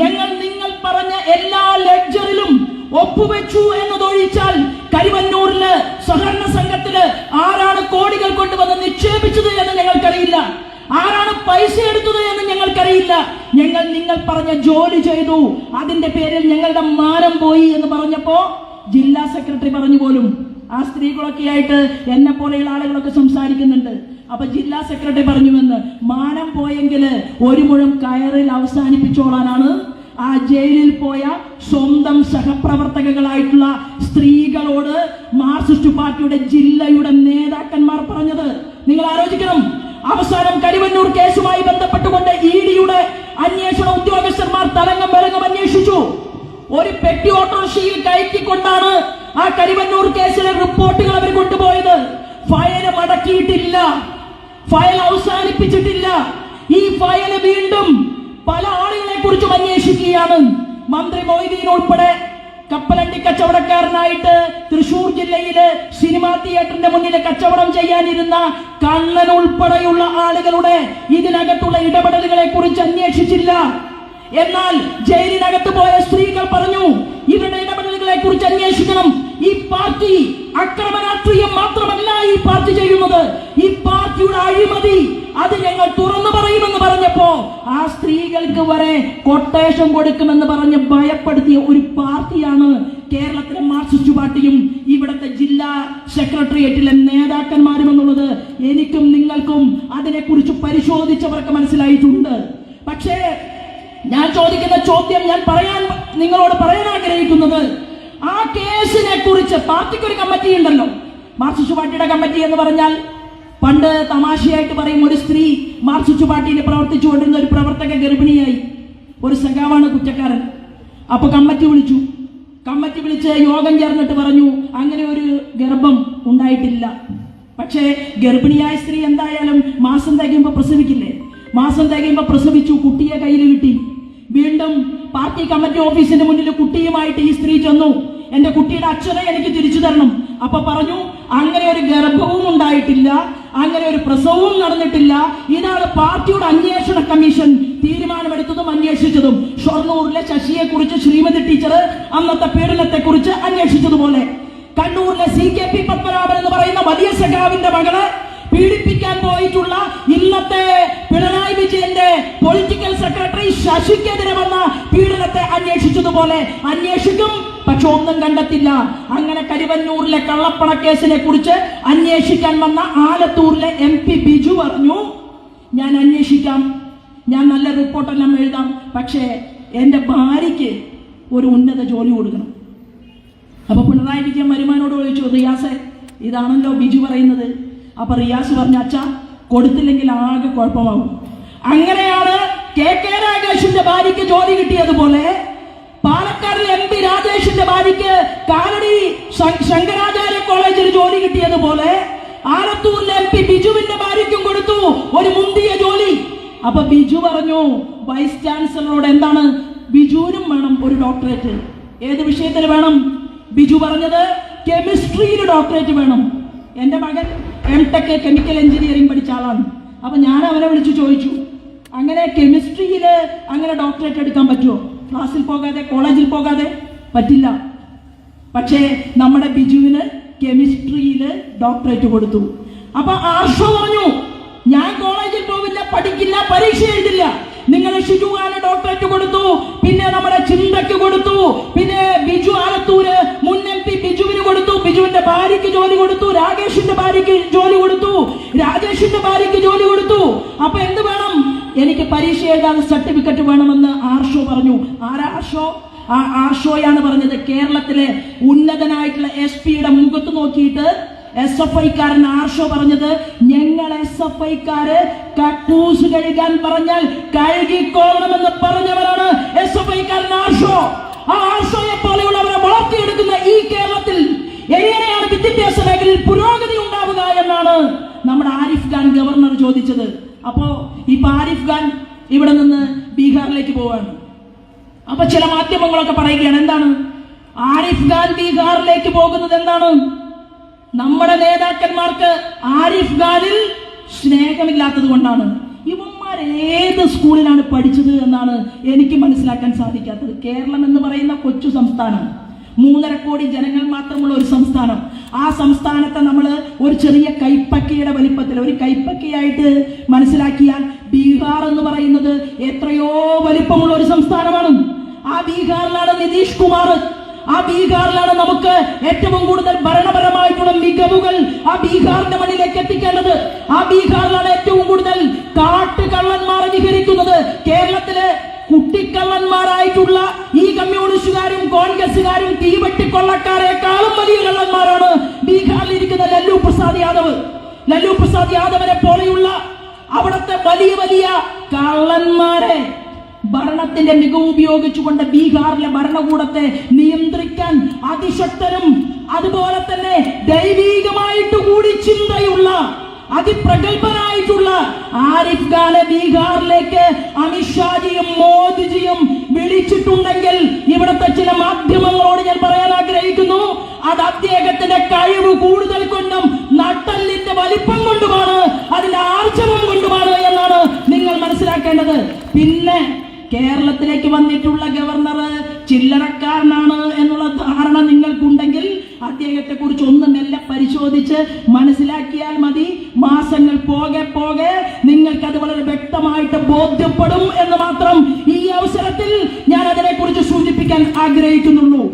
ഞങ്ങൾ നിങ്ങൾ പറഞ്ഞ എല്ലാ ലെഡ്ജറിലും ഒപ്പുവെച്ചു എന്നതൊഴിച്ചാൽ കരിവന്നൂരിൽ സഹകരണ സംഘത്തിൽ ആരാണ് കോടികൾ കൊണ്ടുവന്ന് നിക്ഷേപിച്ചത് എന്ന് ഞങ്ങൾക്കറിയില്ല. ആരാണ് പൈസ എടുത്തത് എന്ന് ഞങ്ങൾക്കറിയില്ല. ഞങ്ങൾ നിങ്ങൾ പറഞ്ഞ ജോലി ചെയ്തു. അതിന്റെ പേരിൽ ഞങ്ങളുടെ മാനം പോയി എന്ന് പറഞ്ഞപ്പോ ജില്ലാ സെക്രട്ടറി പറഞ്ഞു പോലും ആ സ്ത്രീകളൊക്കെ ആയിട്ട് എന്നെ പോലെയുള്ള ആളുകളൊക്കെ സംസാരിക്കുന്നുണ്ട്. അപ്പൊ ജില്ലാ സെക്രട്ടറി പറഞ്ഞുവെന്ന് മാനം പോയെങ്കിൽ ഒരു മുഴം കയറിൽ അവസാനിപ്പിച്ചോളാനാണ്. ആ ജയിലിൽ പോയ സ്വന്തം സഹപ്രവർത്തകകളായിട്ടുള്ള സ്ത്രീകളോട് മാർക്സിസ്റ്റ് പാർട്ടിയുടെ ജില്ലയുടെ നേതാക്കന്മാർ പറഞ്ഞത്. നിങ്ങൾ ആലോചിക്കണം. അവസാനം കരിവന്നൂർ കേസുമായി ബന്ധപ്പെട്ടുകൊണ്ട് ഇ ഡിയുടെ അന്വേഷണ ഉദ്യോഗസ്ഥന്മാർ തലങ്ങം വരങ്ങം അന്വേഷിച്ചു. ഒരു പെട്ടി ഓട്ടോറിക്ഷയിൽ കയറ്റിക്കൊണ്ടാണ് ആ കരിവന്നൂർ കേസിലെ റിപ്പോർട്ടുകൾ അവർ കൊണ്ടുപോയത്. ഫയൽ മടക്കിയിട്ടില്ല ഫയൽ അവസാനിപ്പിച്ചിട്ടില്ല. ഈ ഫയൽ വീണ്ടും പല ആളുകളെ കുറിച്ച് അന്വേഷിക്കുകയാണ്. മന്ത്രി മൊയ്തീൻ ഉൾപ്പെടെ കപ്പലണ്ടി കച്ചവടക്കാരനായിട്ട് തൃശൂർ ജില്ലയിലെ സിനിമാ തിയേറ്ററിന്റെ മുന്നിൽ കച്ചവടം ചെയ്യാനിരുന്ന കണ്ണൻ ഉൾപ്പെടെയുള്ള ആളുകളുടെ ഇതിനകത്തുള്ള ഇടപെടലുകളെ കുറിച്ച് അന്വേഷിച്ചില്ല. എന്നാൽ ജയിലിനകത്ത് പോയ സ്ത്രീകൾ പറഞ്ഞു ഇവരുടെ ഇടപെടലുകളെ കുറിച്ച് അന്വേഷിക്കണം. ഈ പാർട്ടി അക്രമ രാഷ്ട്രീയം മാത്രമല്ല ഈ പാർട്ടി ചെയ്യുന്നത്. ഈ പാർട്ടിയുടെ അഴിമതി അത് ഞങ്ങൾ തുറന്നു പറയുമെന്ന് പറഞ്ഞപ്പോ ആ സ്ത്രീകൾക്ക് വരെ കൊട്ടേഷൻ കൊടുക്കുമെന്ന് പറഞ്ഞ് ഭയപ്പെടുത്തിയ ഒരു പാർട്ടിയാണ് കേരളത്തിലെ മാർക്സിസ്റ്റ് പാർട്ടിയും ഇവിടുത്തെ ജില്ലാ സെക്രട്ടേറിയറ്റിലെ നേതാക്കന്മാരും എന്നുള്ളത് എനിക്കും നിങ്ങൾക്കും അതിനെക്കുറിച്ച് പരിശോധിച്ചവർക്ക് മനസ്സിലായിട്ടുണ്ട്. പക്ഷേ ഞാൻ ചോദിക്കുന്ന ചോദ്യം ഞാൻ പറയാൻ നിങ്ങളോട് പറയാൻ ആഗ്രഹിക്കുന്നത് ആ കേസിനെ കുറിച്ച് പാർട്ടിക്ക് ഒരു കമ്മിറ്റി ഉണ്ടല്ലോ. മാർക്സിസ്റ്റ് പാർട്ടിയുടെ കമ്മിറ്റി എന്ന് പറഞ്ഞാൽ പണ്ട് തമാശയായിട്ട് പറയും ഒരു സ്ത്രീ മാർക്സിസ്റ്റ് പാർട്ടിയിൽ പ്രവർത്തിച്ചുകൊണ്ടിരുന്ന ഒരു പ്രവർത്തക ഗർഭിണിയായി. ഒരു സഖാവാണ് കുറ്റക്കാരൻ. അപ്പൊ കമ്മിറ്റി വിളിച്ചു. കമ്മിറ്റി വിളിച്ച് യോഗം ചേർന്നിട്ട് പറഞ്ഞു അങ്ങനെ ഒരു ഗർഭം ഉണ്ടായിട്ടില്ല. പക്ഷേ ഗർഭിണിയായ സ്ത്രീ എന്തായാലും മാസം തികയുമ്പോൾ പ്രസവിക്കില്ലേ? മാസം തികയുമ്പോൾ പ്രസവിച്ചു കുട്ടിയെ കയ്യിൽ കിട്ടി വീണ്ടും പാർട്ടി കമ്മിറ്റി ഓഫീസിന്റെ മുന്നിൽ കുട്ടിയുമായിട്ട് ഈ സ്ത്രീ ചെന്നു. എന്റെ കുട്ടിയുടെ അച്ഛനെ എനിക്ക് തിരിച്ചു തരണം. അപ്പൊ പറഞ്ഞു അങ്ങനെ ഒരു ഗർഭവും ഉണ്ടായിട്ടില്ല. അങ്ങനെ ഒരു പ്രസവവും നടന്നിട്ടില്ല. ഇതാണ് പാർട്ടിയുടെ അന്വേഷണ കമ്മീഷൻ തീരുമാനമെടുത്തതും അന്വേഷിച്ചതും. ഷൊർണൂരിലെ ശശിയെ കുറിച്ച് ശ്രീമതി ടീച്ചർ അന്നത്തെ പീഡനത്തെ കുറിച്ച് അന്വേഷിച്ചതുപോലെ. കണ്ണൂരിലെ സി കെ പി പത്മനാഭൻ എന്ന് പറയുന്ന വലിയ സഖാവിന്റെ മകളെ പീഡിപ്പിക്കാൻ പോയിട്ടുള്ള ഇന്നത്തെ പിണറായി വിജയന്റെ പൊളിറ്റിക്കൽ സെക്രട്ടറി ശശിക്കെതിരെ വന്ന പീഡനത്തെ അന്വേഷിച്ചതുപോലെ. അന്വേഷിക്കും പക്ഷെ ഒന്നും കണ്ടെത്തില്ല. അങ്ങനെ കരുവന്നൂരിലെ കള്ളപ്പണ കേസിനെ കുറിച്ച് അന്വേഷിക്കാൻ വന്ന ആലത്തൂരിലെ എം പി ബിജു പറഞ്ഞു ഞാൻ അന്വേഷിക്കാം. ഞാൻ നല്ല റിപ്പോർട്ടെല്ലാം എഴുതാം. പക്ഷേ എന്റെ ഭാര്യയ്ക്ക് ഒരു ഉന്നത ജോലി കൊടുക്കണം. അപ്പോൾ പിണറായി വിജയൻ വരുമാനോട് ചോദിച്ചു റിയാസെ ഇതാണല്ലോ ബിജു പറയുന്നത്. അപ്പൊ റിയാസ് പറഞ്ഞ അച്ഛ കൊടുത്തില്ലെങ്കിൽ ആകെ കുഴപ്പമാകും അങ്ങനെയാണ് കെ കെ രാഗേഷിന്റെ ഭാര്യയ്ക്ക് ജോലി കിട്ടിയതുപോലെ പാലക്കാടിലെ എം പി രാജേഷിന്റെ ഭാര്യയ്ക്ക് കാലടി ശങ്കരാചാര്യ കോളേജിൽ ജോലി കിട്ടിയതുപോലെ ആലത്തൂരിലെ എം പി ബിജുവിന്റെ ഭാര്യയ്ക്കും കൊടുത്തു ഒരു മുന്തിയ ജോലി. അപ്പൊ ബിജു പറഞ്ഞു വൈസ് ചാൻസലറോട് എന്താണ്? ബിജുവിനും വേണം ഒരു ഡോക്ടറേറ്റ്. ഏത് വിഷയത്തിന് വേണം? ബിജു പറഞ്ഞത് കെമിസ്ട്രിയിൽ ഡോക്ടറേറ്റ് വേണം. എന്റെ മകൻ എം ടെക് കെമിക്കൽ എഞ്ചിനീയറിംഗ് പഠിച്ച ആളാണ്. അപ്പൊ ഞാൻ അവനെ വിളിച്ചു ചോദിച്ചു അങ്ങനെ കെമിസ്ട്രിയിൽ അങ്ങനെ ഡോക്ടറേറ്റ് എടുക്കാൻ പറ്റുമോ ക്ലാസ്സിൽ പോകാതെ കോളേജിൽ പോകാതെ പറ്റില്ല. പക്ഷേ നമ്മുടെ ബിജുവിന് കെമിസ്ട്രിയിൽ ഡോക്ടറേറ്റ് കൊടുത്തു. അപ്പൊ ആർഷ പറഞ്ഞു ഞാൻ കോളേജിൽ പോവില്ല പഠിക്കില്ല പരീക്ഷ എഴുതില്ല. നിങ്ങൾ ഷിജുവാന് ഡോക്ടറേറ്റ് കൊടുത്തു പിന്നെ നമ്മുടെ ചിന്തയ്ക്ക് കൊടുത്തു പിന്നെ ബിജു ആലത്തൂര് മുൻ എം പി ബിജുവിന് കൊടുത്തു ബിജുവിന്റെ ഭാര്യയ്ക്ക് ജോലി കൊടുത്തു രാകേഷിന്റെ ഭാര്യയ്ക്ക് ജോലി കൊടുത്തു രാജേഷിന്റെ ഭാര്യയ്ക്ക് ജോലി കൊടുത്തു. അപ്പൊ എന്ത് വേണം? എനിക്ക് പരീക്ഷ എഴുതാൻ സർട്ടിഫിക്കറ്റ് വേണമെന്ന് ആർഷോ പറഞ്ഞു. ആരാർഷോ ആ ആർഷോയാണ് പറഞ്ഞത്. കേരളത്തിലെ ഉന്നതനായിട്ടുള്ള എസ് പിയുടെ മുഖത്ത് നോക്കിയിട്ട് എസ് എഫ് ഐക്കാരൻ ആർഷോ പറഞ്ഞത് ഞങ്ങൾ എസ് എഫ് ഐക്കാര് കട്ടൂസ് കഴുകാൻ പറഞ്ഞാൽ കഴുകിക്കോളണമെന്ന് പറഞ്ഞവരാണ് എസ് എഫ് ഐക്കാരൻ ആർഷോ. ആ ആർഷോയെ പോലെയുള്ളവരെ വളർത്തിയെടുക്കുന്ന ഈ കേരളത്തിൽ എങ്ങനെയാണ് വിദ്യാഭ്യാസ മേഖലയിൽ പുരോഗതി ഉണ്ടാവുക എന്നാണ് നമ്മുടെ ആരിഫ് ഖാൻ ഗവർണർ ചോദിച്ചത്. അപ്പോ ഈ ആരിഫ് ഖാൻ ഇവിടെ നിന്ന് ബീഹാറിലേക്ക് പോവാണ്. അപ്പൊ ചില മാധ്യമങ്ങളൊക്കെ പറയുകയാണ് എന്താണ്? ആരിഫ് ഖാൻ ബീഹാറിലേക്ക് പോകുന്നത് എന്താണ്? നമ്മുടെ നേതാക്കന്മാർക്ക് ആരിഫ് ഖാനിൽ സ്നേഹമില്ലാത്തത് കൊണ്ടാണ്. ഇവന്മാർ ഏത് സ്കൂളിലാണ് പഠിച്ചത് എന്നാണ് എനിക്ക് മനസ്സിലാക്കാൻ സാധിക്കാത്തത്. കേരളം എന്ന് പറയുന്ന കൊച്ചു സംസ്ഥാനം. മൂന്നര കോടി ജനങ്ങൾ മാത്രമുള്ള ഒരു സംസ്ഥാനം. ആ സംസ്ഥാനത്തെ നമ്മൾ ഒരു ചെറിയ കൈപ്പക്കയുടെ വലിപ്പത്തിൽ ഒരു കൈപ്പക്കയായിട്ട് മനസ്സിലാക്കിയാൽ ബീഹാർ എന്ന് പറയുന്നത് എത്രയോ വലിപ്പമുള്ള ഒരു സംസ്ഥാനമാണ്. ആ ബീഹാറിലാണ് നിതീഷ് കുമാർ. ആ ബീഹാറിലാണ് നമുക്ക് ഏറ്റവും കൂടുതൽ ഭരണപരമായിട്ടുള്ള മികവുകൾ ആ ബീഹാറിന്റെ മണ്ണിലേക്ക് എത്തിക്കേണ്ടത്. ആ ബീഹാറിലാണ് ഏറ്റവും കൂടുതൽ കാട്ടുകള്ളന്മാർ വിഹരിക്കുന്നത് കേരളത്തിലെ കുട്ടിക്കള്ളന്മാരായിട്ടുള്ള ഈ കമ്മ്യൂണിസ്റ്റുകാരും കോൺഗ്രസുകാരും തീവെട്ടിക്കൊള്ളക്കാരെക്കാളും വലിയ കള്ളന്മാരാണ് ബീഹാറിൽ ഇരിക്കുന്ന ലല്ലു പ്രസാദ് യാദവ്. ലല്ലു പ്രസാദ് യാദവിനെ പോലെയുള്ള അവിടുത്തെ വലിയ വലിയ കള്ളന്മാരെ ഭരണത്തിന്റെ മികവ് ഉപയോഗിച്ചുകൊണ്ട് ബീഹാറിലെ ഭരണകൂടത്തെ നിയന്ത്രിക്കാൻ അതിശക്തരും അതുപോലെ തന്നെ ദൈവീകമായിട്ട് കൂടി ചിന്തയുള്ള അതിപ്രഗത്ഭനായിട്ടുള്ള ആരിഫ് ഖാനെ ബീഹാറിലേക്ക് അമിത്ഷാജിയും മോദിജിയും വിളിച്ചിട്ടുണ്ടെങ്കിൽ ഇവിടുത്തെ ചില മാധ്യമങ്ങളോട് ഞാൻ പറയാൻ ആഗ്രഹിക്കുന്നു. അത് അദ്ദേഹത്തിന്റെ കഴിവ് കൂടുതൽ കൊണ്ടും നട്ടല്ലിന്റെ വലിപ്പം കൊണ്ടുമാണ് അതിന്റെ ആർജവം കൊണ്ടുമാണ് എന്നാണ് നിങ്ങൾ മനസ്സിലാക്കേണ്ടത്. പിന്നെ കേരളത്തിലേക്ക് വന്നിട്ടുള്ള ഗവർണർ ചില്ലറക്കാരനാണ് എന്നുള്ള ധാരണ നിങ്ങൾക്കുണ്ടെങ്കിൽ അദ്ദേഹത്തെ കുറിച്ച് ഒന്ന് മെല്ലെ പരിശോധിച്ച് മനസ്സിലാക്കിയാൽ മതി. മാസങ്ങൾ പോകെ പോകെ നിങ്ങൾക്ക് അത് വളരെ വ്യക്തമായിട്ട് ബോധ്യപ്പെടും എന്ന് മാത്രം ഈ അവസരത്തിൽ ഞാൻ അതിനെ കുറിച്ച് സൂചിപ്പിക്കാൻ ആഗ്രഹിക്കുന്നുള്ളൂ.